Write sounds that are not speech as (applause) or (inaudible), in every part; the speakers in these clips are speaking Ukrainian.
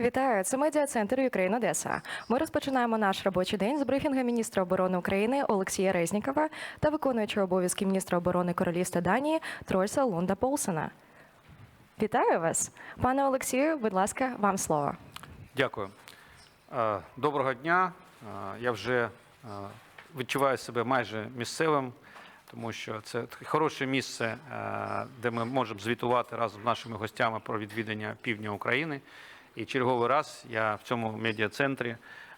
Вітаю, це медіа-центр Україн Одеса. Ми розпочинаємо наш робочий день з брифінгу міністра оборони України Олексія Резнікова та виконуючого обов'язки міністра оборони Королівства Данії Трольса Лунда Полсена. Вітаю вас, пане Олексію. Будь ласка, вам слово. Дякую. Доброго дня. Я вже відчуваю себе майже місцевим, тому що це хороше місце, де ми можемо звітувати разом з нашими гостями про відвідання півдня України. І черговий раз я в цьому медіа-центрі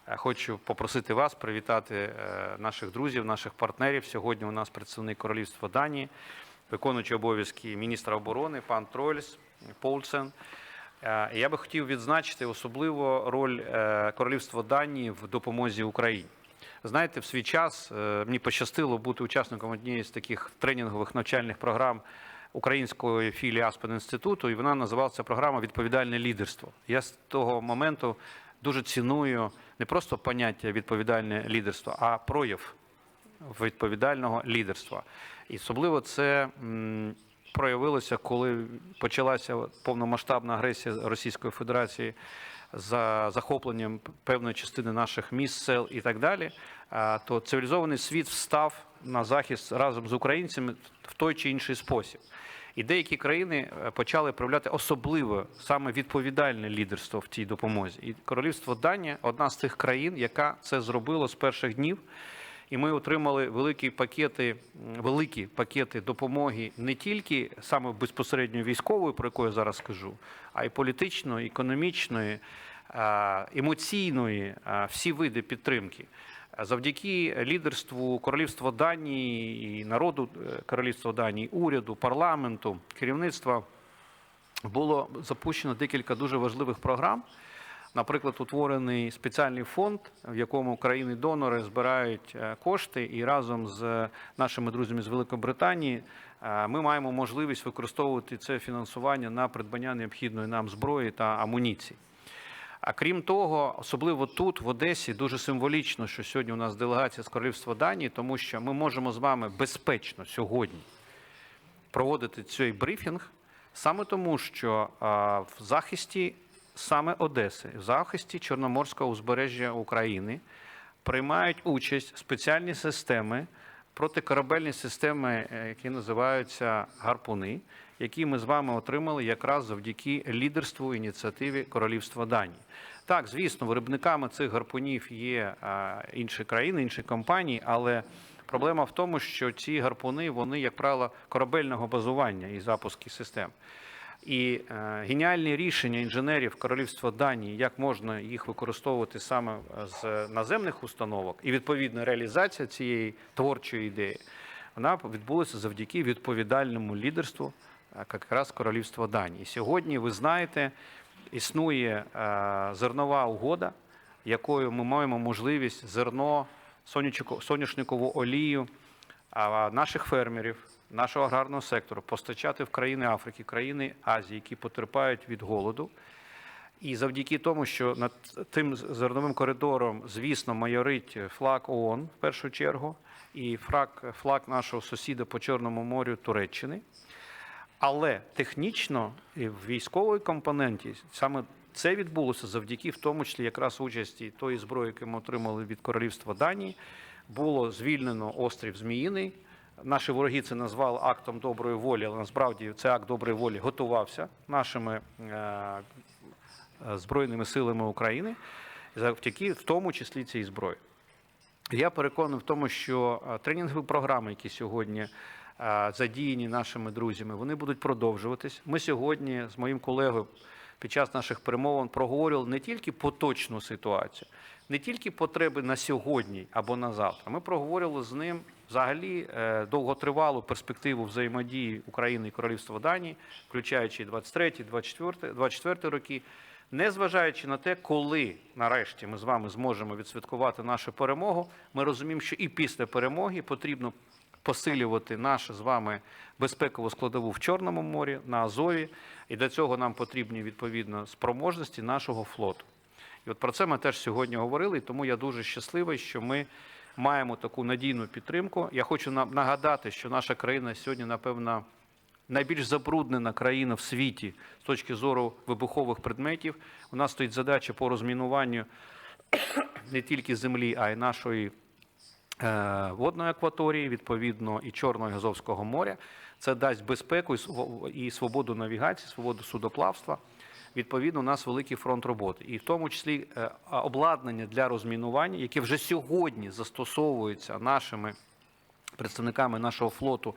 е, хочу попросити вас привітати е, наших друзів, наших партнерів. Сьогодні у нас представник Королівства Данії, виконуючий обов'язки міністра оборони, пан Тройльс Полсен. Е, Я би хотів відзначити особливо роль Королівства Данії в допомозі Україні. Знаєте, в свій час мені пощастило бути учасником однієї з таких тренінгових навчальних програм української філії Аспен інституту, і вона називалася програма Відповідальне лідерство. Я з того моменту дуже ціную не просто поняття відповідальне лідерство, а прояв відповідального лідерства. І особливо це проявилося, коли почалася повномасштабна агресія Російської Федерації за захопленням певної частини наших міст, сел і так далі. То цивілізований світ встав на захист разом з українцями в той чи інший спосіб. І деякі країни е, почали проявляти особливе саме відповідальне лідерство в цій допомозі. І королівство Данія одна з тих країн, яка це зробила з перших днів. І ми отримали великі пакети, великі пакети допомоги не тільки саме безпосередньо військової, про яку я зараз скажу, а й політичної, економічної, емоційної, всі види підтримки. Завдяки лідерству Королівства Данії і народу е, Королівства Данії, уряду, парламенту, керівництва було запущено декілька дуже важливих програм. Наприклад, утворений спеціальний фонд, в якому країни-донори збирають е, кошти, і разом з нашими друзями з Великої Британії е, ми маємо можливість використовувати це фінансування на придбання необхідної нам зброї та амуніції. А крім того, особливо тут, в Одесі, дуже символічно, що сьогодні у нас делегація з Королівства Данії, тому що ми можемо з вами безпечно сьогодні проводити цей брифінг саме тому, що в захисті саме Одеси, в захисті Чорноморського узбережжя України приймають участь спеціальні системи, протикорабельні системи, е, які називаються гарпуни, які ми з вами отримали якраз завдяки лідерству ініціативі Королівства Данії. Так, звісно, виробниками цих гарпунів є інші країни, інші компанії, але проблема в тому, що ці гарпуни, вони, як правило, корабельного базування і запуску систем. І е, геніальні рішення інженерів Королівства Данії, як можна їх використовувати саме з наземних установок, і відповідна реалізація цієї творчої ідеї, вона відбулася завдяки відповідальному лідерству е, якраз Королівства Данії. Сьогодні ви знаєте, існує е, зернова угода, якою ми маємо можливість зерно, соняшникову олію наших фермерів, нашого аграрного сектору постачати в країни Африки, країни Азії, які потерпають від голоду. І завдяки тому, що над тим зерновим коридором, звісно, майорить флаг ООН в першу чергу, і флаг, флаг нашого сусіда по Чорному морю Туреччини. Але технічно і в військовій компоненті саме це відбулося завдяки, в тому числі якраз участі тої зброї, яку ми отримали від Королівства Данії, було звільнено острів Зміїний. Наші вороги це назвали актом доброї волі, але насправді цей акт доброї волі готувався нашими е, збройними силами України завдяки в тому числі цій зброї. Я переконаний в тому, що е, тренінгові програми, які сьогодні задіяні нашими друзями, вони будуть продовжуватись. Ми сьогодні з моїм колегою під час наших перемовин проговорювали не тільки поточну ситуацію, не тільки потреби на сьогодні або на завтра. Ми проговорювали з ним взагалі е, довготривалу перспективу взаємодії України і Королівства Данії, включаючи 23, 24, 24 роки. Незважаючи на те, коли нарешті ми з вами зможемо відсвяткувати нашу перемогу, ми розуміємо, що і після перемоги потрібно посилювати нашу з вами безпекову складову в Чорному морі, на Азові, і для цього нам потрібні відповідно спроможності нашого флоту. І от про це ми теж сьогодні говорили, тому я дуже щасливий, що ми маємо таку надійну підтримку. Я хочу нагадати, що наша країна сьогодні, напевно, найбільш забруднена країна в світі з точки зору вибухових предметів. У нас стоїть задача по розмінуванню (coughs) не тільки землі, а й нашої водної акваторії, відповідно, і Чорного і Азовського моря. Це дасть безпеку і св- і свободу навігації, свободу судоплавства. Відповідно, у нас великий фронт роботи, і в тому числі е, обладнання для розмінування, яке вже сьогодні застосовується нашими представниками нашого флоту,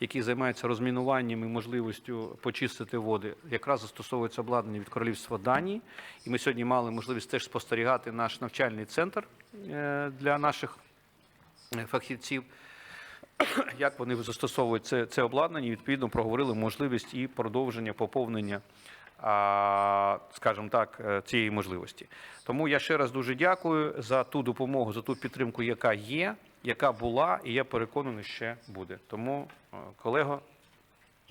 які займаються розмінуванням і можливістю почистити води, якраз застосовується обладнання від королівства Данії. І ми сьогодні мали можливість теж спостерігати наш навчальний центр е, для наших е, фахівців. Як вони застосовують це, це обладнання, і відповідно проговорили можливість і продовження поповнення, скажімо так, е, цієї можливості. Тому я ще раз дуже дякую за ту допомогу, за ту підтримку, яка є, яка була, і я переконаний, ще буде. Тому, е, колего,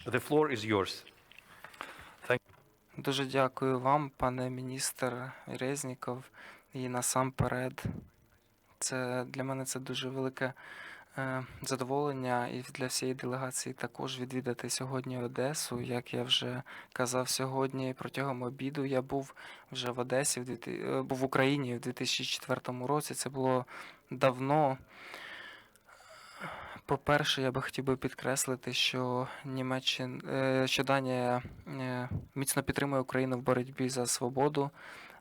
the floor is yours. Дуже дякую вам, пане міністр Резніков. І насамперед, це для мене це дуже велике е, задоволення і для всієї делегації також відвідати сьогодні Одесу. Як я вже казав сьогодні, протягом обіду я був вже в Одесі, в 2000 е, був в Україні в 2004 році. Це було давно. По-перше, я би хотів би підкреслити, що Німеччина, е, що Данія міцно підтримує Україну в боротьбі за свободу.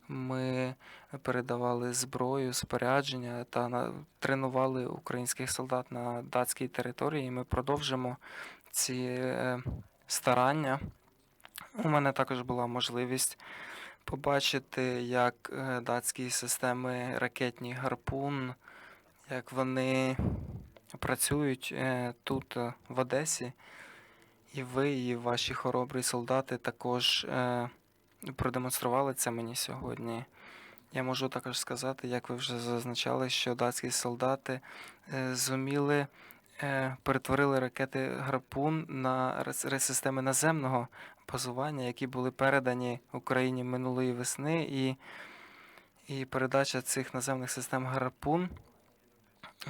Ми передавали зброю, спорядження та тренували українських солдат на датській території. І ми продовжимо ці е, старання. У мене також була можливість побачити, як е, датські системи ракетні гарпун, як вони працюють е, тут, в Одесі. І ви, і ваші хоробрі солдати також продемонстрували це мені сьогодні. Я можу також сказати, як ви вже зазначали, що датські солдати е, зуміли е, перетворили ракети Гарпун на системи наземного базування, які були передані Україні минулої весни, і, і передача цих наземних систем Гарпун.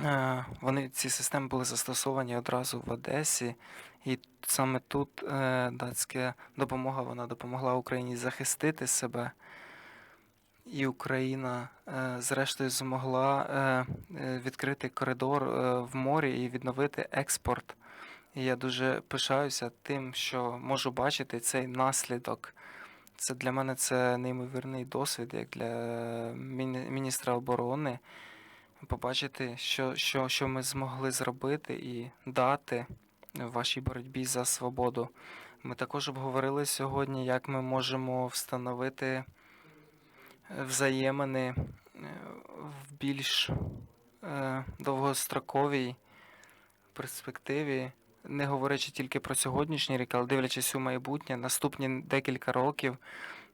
Е, Вони ці системи були застосовані одразу в Одесі, і саме тут е, датська допомога вона допомогла Україні захистити себе. І Україна, е, зрештою, змогла е, е, відкрити коридор е, в морі і відновити експорт. І я дуже пишаюся тим, що можу бачити цей наслідок. Це для мене це неймовірний досвід, як для міністра оборони. Побачити, що, що, що ми змогли зробити і дати в вашій боротьбі за свободу. Ми також обговорили сьогодні, як ми можемо встановити е, взаємини е, в більш е, довгостроковій перспективі, не говорячи тільки про сьогоднішній рік, але дивлячись у майбутнє, наступні декілька років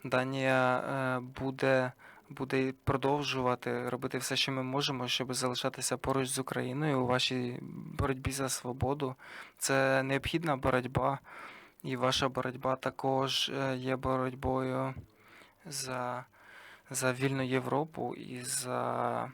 Данія буде, буде продовжувати робити все, що ми можемо, щоб залишатися поруч з Україною у вашій боротьбі за свободу. Це необхідна боротьба, і ваша боротьба також е, є боротьбою за, за вільну Європу і за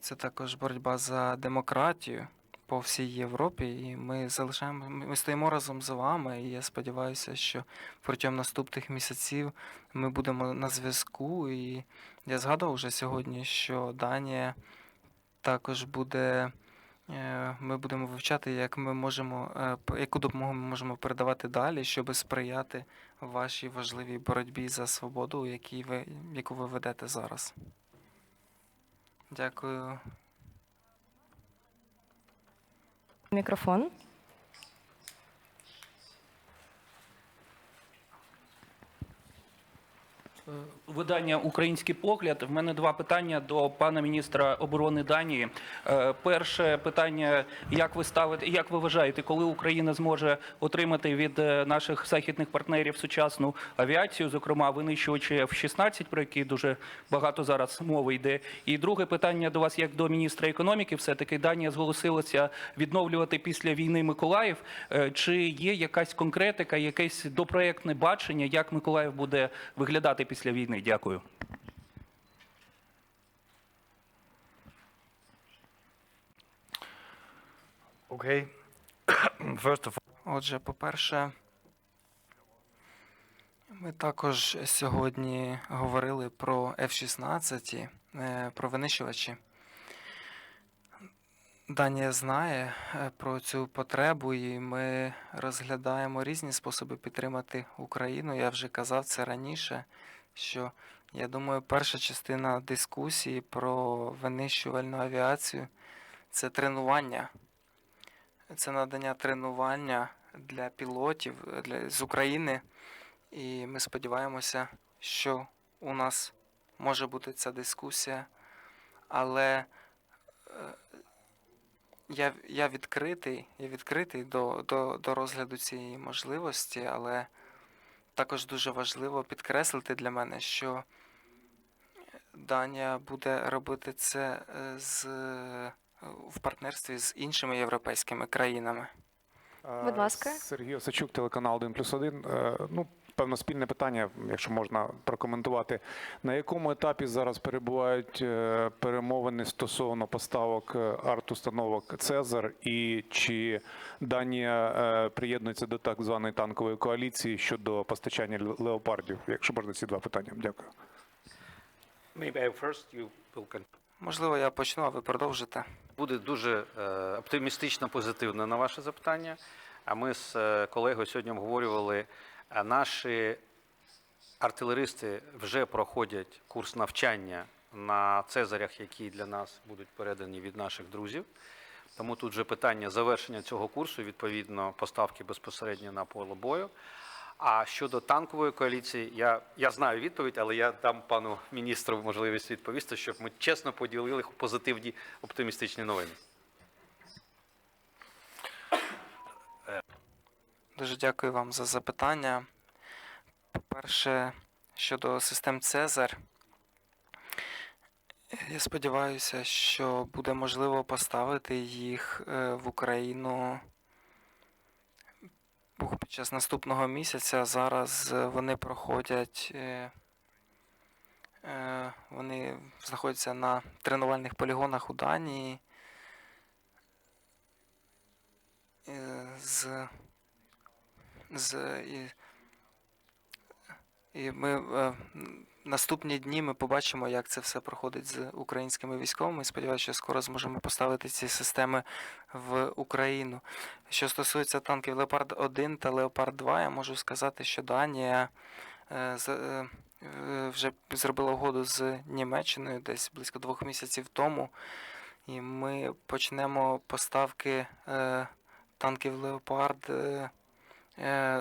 це також боротьба за демократію по всій Європі. І ми залишаємо, ми стоїмо разом з вами. І я сподіваюся, що протягом наступних місяців ми будемо на зв'язку. І я згадував вже сьогодні, що Данія також буде. е, Ми будемо вивчати, як ми можемо, е, яку допомогу ми можемо передавати далі, щоб сприяти вашій важливій боротьбі за свободу, якій ви, яку ви ведете зараз. Дякую. Мікрофон. Видання Український погляд. В мене два питання до пана міністра оборони Данії. Е, Перше питання: як ви ставите, як ви вважаєте, коли Україна зможе отримати від е, наших західних партнерів сучасну авіацію, зокрема винищувачі F-16, про які дуже багато зараз мови йде. І друге питання до вас, як до міністра економіки, все таки Данія зголосилася відновлювати після війни Миколаїв. Е, Чи є якась конкретика, якесь допроектне бачення, як Миколаїв буде виглядати після війни? Дякую. Okay. (clears throat) First Отже, по-перше, ми також сьогодні говорили про F-16, е, про винищувачі. Данія знає е, про цю потребу, і ми розглядаємо різні способи підтримати Україну. Я вже казав це раніше, що я думаю, перша частина дискусії про винищувальну авіацію це тренування. Це надання тренування для пілотів для, з України. І ми сподіваємося, що у нас може бути ця дискусія. Але е, я, я відкритий, я відкритий до, до, до розгляду цієї можливості, але також дуже важливо підкреслити для мене, що Данія буде робити це е, з, е, в партнерстві з іншими європейськими країнами. Будь ласка. Сергій Осачук, телеканал 1 плюс 1. Ну, певно, спільне питання, якщо можна прокоментувати. На якому етапі зараз перебувають е, перемовини стосовно поставок е, арт-установок Цезар і чи Данія е, приєднується до так званої танкової коаліції щодо постачання леопардів? Якщо можна ці два питання. Дякую. Maybe I first, you will. Можливо, я почну, а ви продовжите. буде дуже е, оптимістично позитивно на ваше запитання. А ми з е, колегою сьогодні обговорювали, наші артилеристи вже проходять курс навчання на цезарях, які для нас будуть передані від наших друзів. Тому тут вже питання завершення цього курсу, відповідно, поставки безпосередньо на поле бою. А щодо танкової коаліції, я, я знаю відповідь, але я дам пану міністру можливість відповісти, щоб ми чесно поділили позитивні оптимістичні новини. Дуже дякую вам за запитання. По-перше, щодо систем Цезар, я сподіваюся, що буде можливо поставити їх е, в Україну під час наступного місяця. Зараз е, вони проходять, е, вони знаходяться на тренувальних полігонах у Данії. З з і, і ми е, наступні дні ми побачимо, як це все проходить з українськими військовими. Сподіваюся, що скоро зможемо поставити ці системи в Україну. Що стосується танків Леопард 1 та Леопард 2, я можу сказати, що Данія е, е, вже зробила угоду з Німеччиною десь близько двох місяців тому. І ми почнемо поставки е, танків Леопард. Е,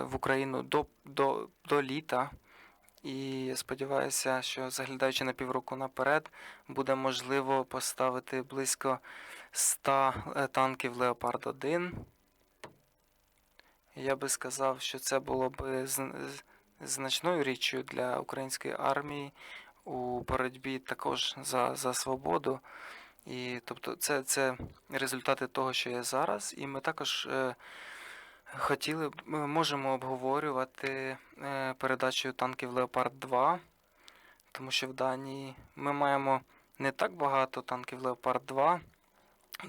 в Україну до, до, до літа. І сподіваюся, що заглядаючи на півроку наперед, буде можливо поставити близько 100 е, танків Леопард 1. Я би сказав, що це було б значною річчю для української армії у боротьбі також за, за свободу. І тобто це, це результати того, що є зараз. І ми також е, Хотіли б, можемо обговорювати е, передачу танків Леопард 2, тому що в Данії ми маємо не так багато танків Леопард 2,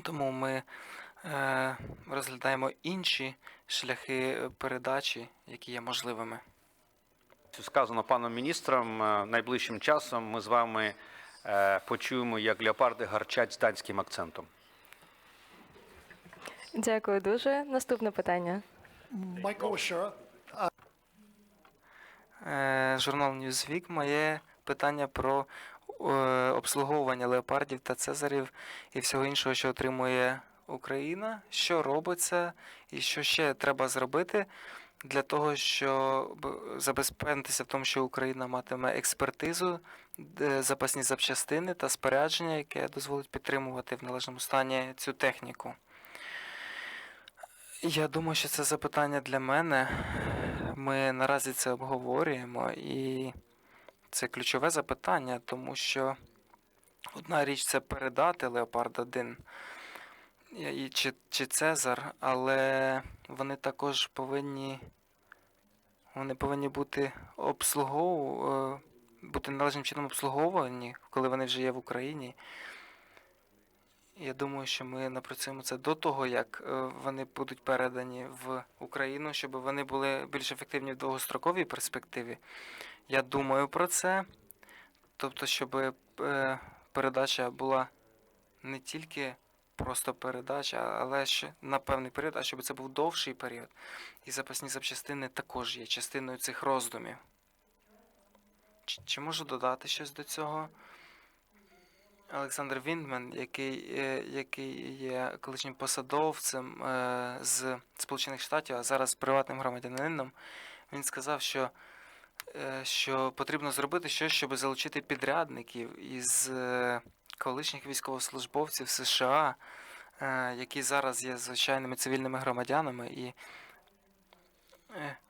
тому ми е, розглядаємо інші шляхи передачі, які є можливими. Сказано паном міністром, е, найближчим часом ми з вами е, почуємо, як леопарди гарчать з данським акцентом. Дякую дуже. Наступне питання. Shura. Е, журнал Newsweek має питання про е, обслуговування леопардів та цезарів і всього іншого, що отримує Україна, що робиться і що ще треба зробити для того, щоб забезпечитися в тому, що Україна матиме експертизу, запасні запчастини та спорядження, яке дозволить підтримувати в належному стані цю техніку. Я думаю, що це запитання для мене. Ми наразі це обговорюємо, і це ключове запитання, тому що одна річ це передати Леопард 1 і- чи, чи Цезар, але вони також повинні, вони повинні бути обслугову, бути належним чином обслуговувані, коли вони вже є в Україні. Я думаю, що ми напрацюємо це до того, як е, вони будуть передані в Україну, щоб вони були більш ефективні в довгостроковій перспективі. Я думаю про це. Тобто, щоб е, передача була не тільки просто передача, але ще на певний період, а щоб це був довший період. І запасні запчастини також є частиною цих роздумів. Чи, чи можу додати щось до цього? Олександр Віндмен, який, е, який є колишнім посадовцем е, з Сполучених Штатів, а зараз приватним громадянином, він сказав, що, е, що потрібно зробити щось, щоб залучити підрядників із колишніх військовослужбовців США, які зараз є звичайними цивільними громадянами, і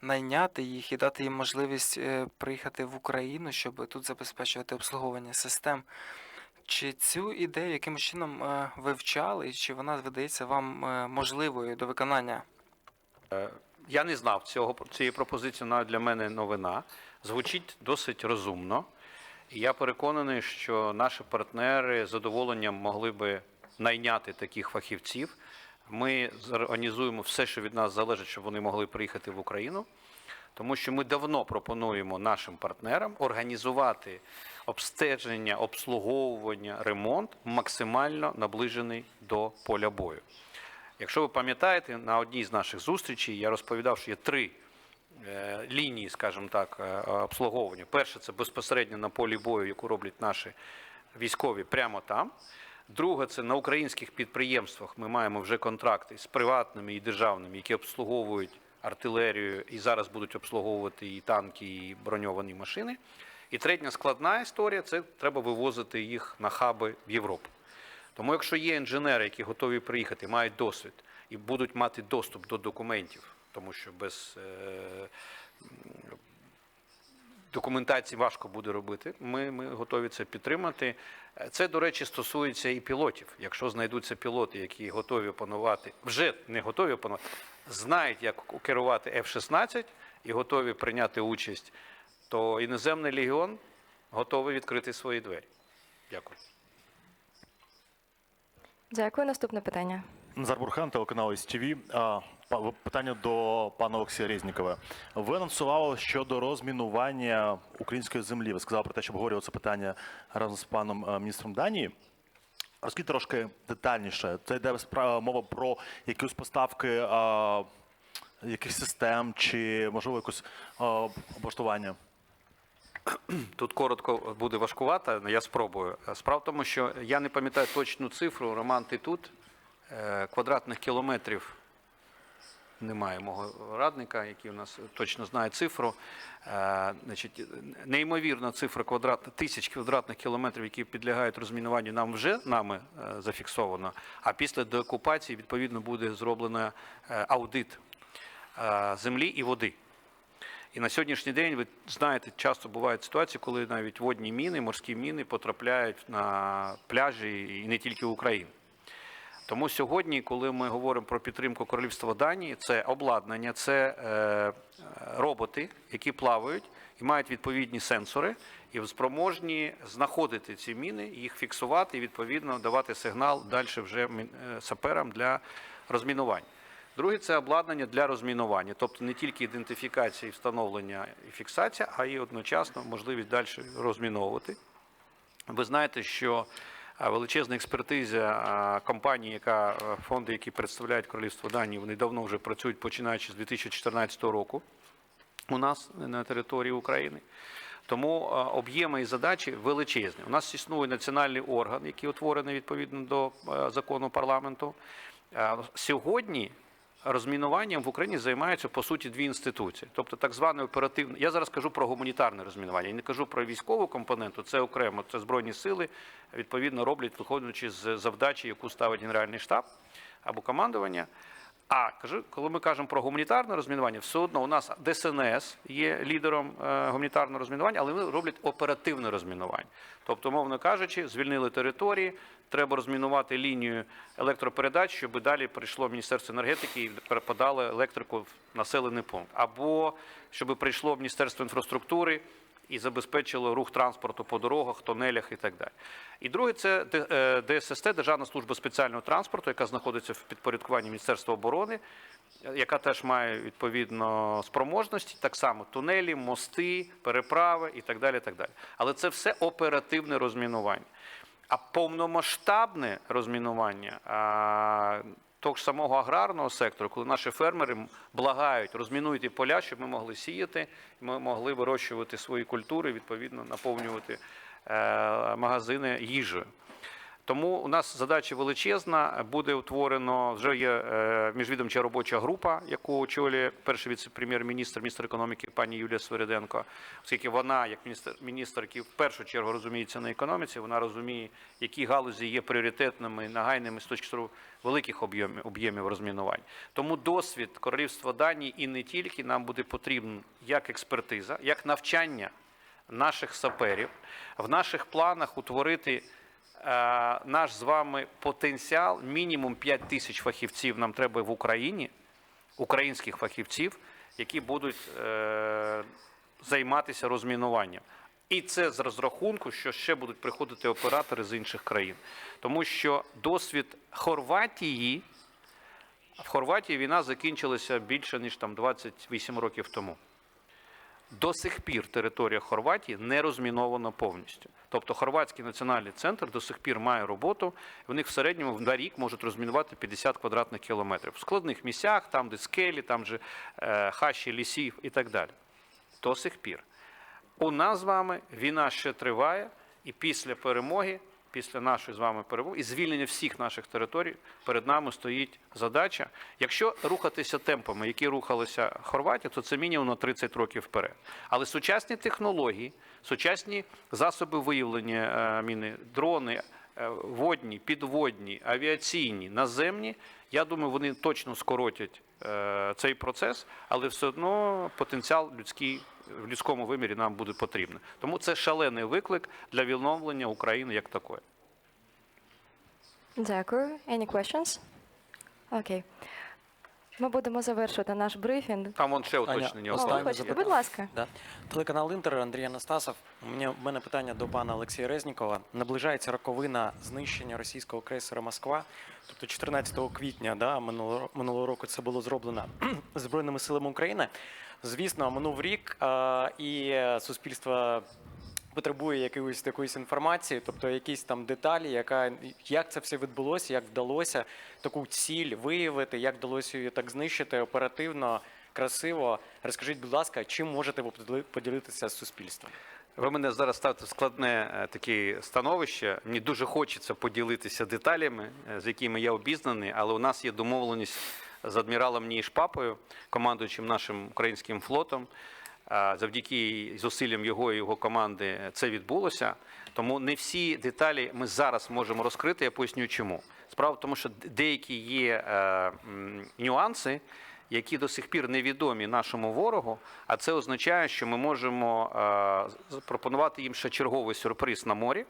найняти їх і дати їм можливість приїхати в Україну, щоб тут забезпечувати обслуговування систем. Чи цю ідею якимось чином е, вивчали, і чи вона видається вам е, можливою до виконання? Я не знав цього цієї пропозиції, навіть для мене новина. Звучить досить розумно. І я переконаний, що наші партнери з задоволенням могли би найняти таких фахівців. Ми зорганізуємо все, що від нас залежить, щоб вони могли приїхати в Україну. Тому що ми давно пропонуємо нашим партнерам організувати обстеження, обслуговування, ремонт максимально наближений до поля бою. Якщо ви пам'ятаєте, на одній з наших зустрічей я розповідав, що є три е, лінії, скажімо так, е, обслуговування. Перше це безпосередньо на полі бою, яку роблять наші військові прямо там. Друге, це на українських підприємствах. Ми маємо вже контракти з приватними і державними, які обслуговують артилерію і зараз будуть обслуговувати і танки, і броньовані машини. І третя складна історія це треба вивозити їх на хаби в Європу. Тому, якщо є інженери, які готові приїхати, мають досвід і будуть мати доступ до документів, тому що без е, документації важко буде робити, ми, ми готові це підтримати. Це, до речі, стосується і пілотів. Якщо знайдуться пілоти, які готові опанувати, вже не готові опанувати, знають, як керувати F-16 і готові прийняти участь, то іноземний легіон готовий відкрити свої двері. Дякую. Дякую. Наступне питання. Назар Бурхан, телеканал СТВ. Питання до пана Олексія Резнікова. Ви анонсували щодо розмінування української землі. Ви сказали про те, що обговорювали це питання разом з паном е, міністром Данії. Розкажіть трошки детальніше. Це йде справа мова про якісь поставки а, якихось систем чи можливо якось облаштування. (clears throat) Тут коротко буде важкувато, але я спробую. Справа в тому, що я не пам'ятаю точну цифру, Роман, ти тут Е, квадратних кілометрів немає мого радника, який у нас точно знає цифру. Е, Значить, неймовірна цифра квадрат, тисяч квадратних кілометрів, які підлягають розмінуванню, нам вже нами е, зафіксовано. А після деокупації, відповідно, буде зроблено аудит землі і води. І на сьогоднішній день ви знаєте, часто бувають ситуації, коли навіть водні міни, морські міни потрапляють на пляжі і не тільки України. Тому сьогодні, коли ми говоримо про підтримку королівства Данії, це обладнання, це е, роботи, які плавають і мають відповідні сенсори, і спроможні знаходити ці міни, їх фіксувати і відповідно давати сигнал далі вже е, саперам для розмінування. Друге це обладнання для розмінування, тобто не тільки ідентифікація, і встановлення і фіксація, а й одночасно можливість далі розміновувати. Ви знаєте, що величезна експертиза компанії, яка фонди, які представляють королівство Данії, вони давно вже працюють починаючи з 2014 року у нас на території України. Тому об'єми і задачі величезні. У нас існує національний орган, який утворений відповідно до закону парламенту. Сьогодні розмінуванням в Україні займаються по суті дві інституції, тобто так зване оперативне. Я зараз кажу про гуманітарне розмінування. Я не кажу про військову компоненту. Це окремо. Це збройні сили відповідно роблять, виходячи з завдачі, яку ставить Генеральний штаб або командування. А кажу, коли ми кажемо про гуманітарне розмінування, все одно у нас ДСНС є лідером е, гуманітарного розмінування, але вони роблять оперативне розмінування. Тобто, мовно кажучи, звільнили території, треба розмінувати лінію електропередач, щоб далі прийшло Міністерство енергетики і подало електрику в населений пункт. Або щоб прийшло Міністерство інфраструктури і забезпечило рух транспорту по дорогах, тунелях і так далі. І друге, це е, ДССТ, Державна служба спеціального транспорту, яка знаходиться в підпорядкуванні Міністерства оборони, яка теж має відповідно спроможності, так само тунелі, мости, переправи і так далі. і так далі. Але це все оперативне розмінування. А повномасштабне розмінування того ж самого аграрного сектору, коли наші фермери благають, розмінуйте поля, щоб ми могли сіяти, ми могли вирощувати свої культури, відповідно наповнювати е, магазини їжею. Тому у нас задача величезна. Буде утворено вже є е, міжвідомча робоча група, яку очолює перший віце-прем'єр-міністр, міністр економіки пані Юлія Свириденко, оскільки вона, як міністр, міністр, який в першу чергу розуміється на економіці, вона розуміє, які галузі є пріоритетними, нагайними з точки зору великих об'ємів об'ємів розмінувань. Тому досвід королівства Данії і не тільки нам буде потрібен як експертиза, як навчання наших саперів в наших планах утворити наш з вами потенціал. Мінімум 5 тисяч фахівців нам треба в Україні, українських фахівців, які будуть е, займатися розмінуванням. І це з розрахунку, що ще будуть приходити оператори з інших країн. Тому що досвід Хорватії, в Хорватії війна закінчилася більше, ніж там 28 років тому. До сих пір територія Хорватії не розмінована повністю. Тобто Хорватський національний центр до сих пір має роботу. В них в середньому на рік можуть розмінувати 50 квадратних кілометрів. В складних місцях, там, де скелі, там же е, хащі лісів і так далі. До сих пір. У нас з вами війна ще триває, і після перемоги, після нашої з вами перемоги і звільнення всіх наших територій перед нами стоїть задача. Якщо рухатися темпами, які рухалися Хорватія, то це мінімум на 30 років вперед. Але сучасні технології, сучасні засоби виявлення е, міни, дрони, е, водні, підводні, авіаційні, наземні. Я думаю, вони точно скоротять е, цей процес, але все одно потенціал людський в людському вимірі нам буде потрібно. Тому це шалений виклик для відновлення України як такої. Дякую. Any questions? Окей. Ми будемо завершувати наш брифінг. Там вон ще Аня, уточнення. О, останнє хочете? запитання. Будь ласка. Да. Телеканал Інтер, Андрій Анастасов. У мене, у мене питання до пана Олексія Резнікова. Наближається роковина знищення російського крейсера Москва. Тобто 14 квітня да, минулого, минулого року це було зроблено (clears throat) Збройними силами України. Звісно, минув рік, а, і суспільство потребує якоїсь такої інформації, тобто якісь там деталі, яка як це все відбулося, як вдалося таку ціль виявити, як вдалося її так знищити оперативно, красиво. Розкажіть, будь ласка, чим можете ви поділи- поділитися з суспільством? Ви мене зараз ставите в складне е, таке становище. Мені дуже хочеться поділитися деталями, е, з якими я обізнаний, але у нас є домовленість з адміралом Нієшпапою, командуючим нашим українським флотом. Завдяки зусиллям його і його команди це відбулося. Тому не всі деталі ми зараз можемо розкрити. Я поясню, чому. Справа в тому, що деякі є е, нюанси, які до сих пір невідомі нашому ворогу, а це означає, що ми можемо е, запропонувати їм ще черговий сюрприз на морі,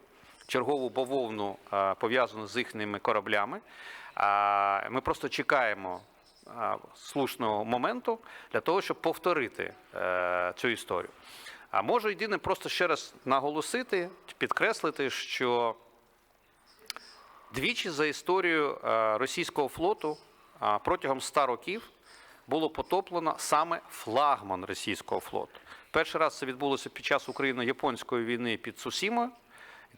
чергову бавовну е, пов'язану з їхніми кораблями. Ми просто чекаємо слушного моменту для того, щоб повторити е, цю історію. А можу єдине просто ще раз наголосити, підкреслити, що Двічі за історію е, російського флоту е, протягом ста років було потоплено саме флагман російського флоту. Перший раз це відбулося під час Україно-японської війни під Сусімою,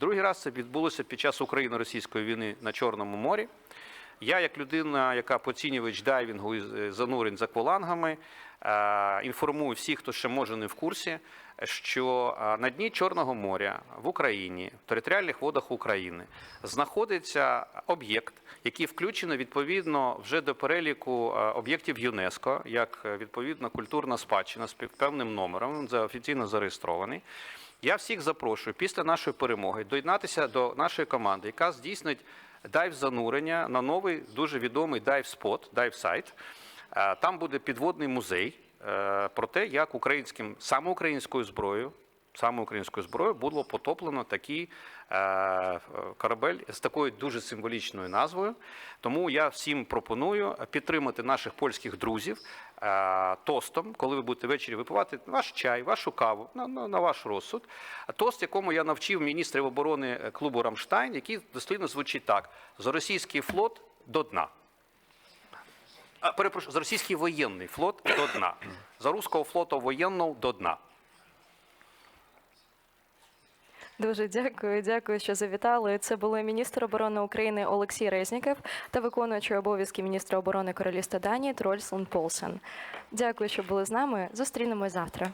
другий раз це відбулося під час Україно-російської війни на Чорному морі. Я, як людина, яка поцінювач дайвінгу і е, занурень за аквалангами, е, інформую всіх, хто ще може не в курсі, що е, на дні Чорного моря в Україні, в територіальних водах України, знаходиться об'єкт, який включено відповідно вже до переліку об'єктів ЮНЕСКО, як відповідно культурна спадщина з певним номером, він офіційно зареєстрований. Я всіх запрошую після нашої перемоги доєднатися до нашої команди, яка здійснить дайв занурення на новий дуже відомий дайв-спот, дайв-сайт. Е, Там буде підводний музей е, про те, як українським саме українською зброєю саме українською зброєю було потоплено такий е, корабель з такою дуже символічною назвою. Тому я всім пропоную підтримати наших польських друзів е, тостом, коли ви будете ввечері випивати ваш чай, вашу каву на, на, на ваш розсуд. Тост, якому я навчив міністрів оборони е, клубу Рамштайн, який дослідно звучить так: за російський флот до дна. А, перепрошую, за російський воєнний флот до дна. За руського флоту воєнного до дна. Дуже дякую, дякую, що завітали. Це були міністр оборони України Олексій Резніков та виконуючий обов'язки міністра оборони Королівства Данії Трольс Лунд Полсен. Дякую, що були з нами. Зустрінемось завтра.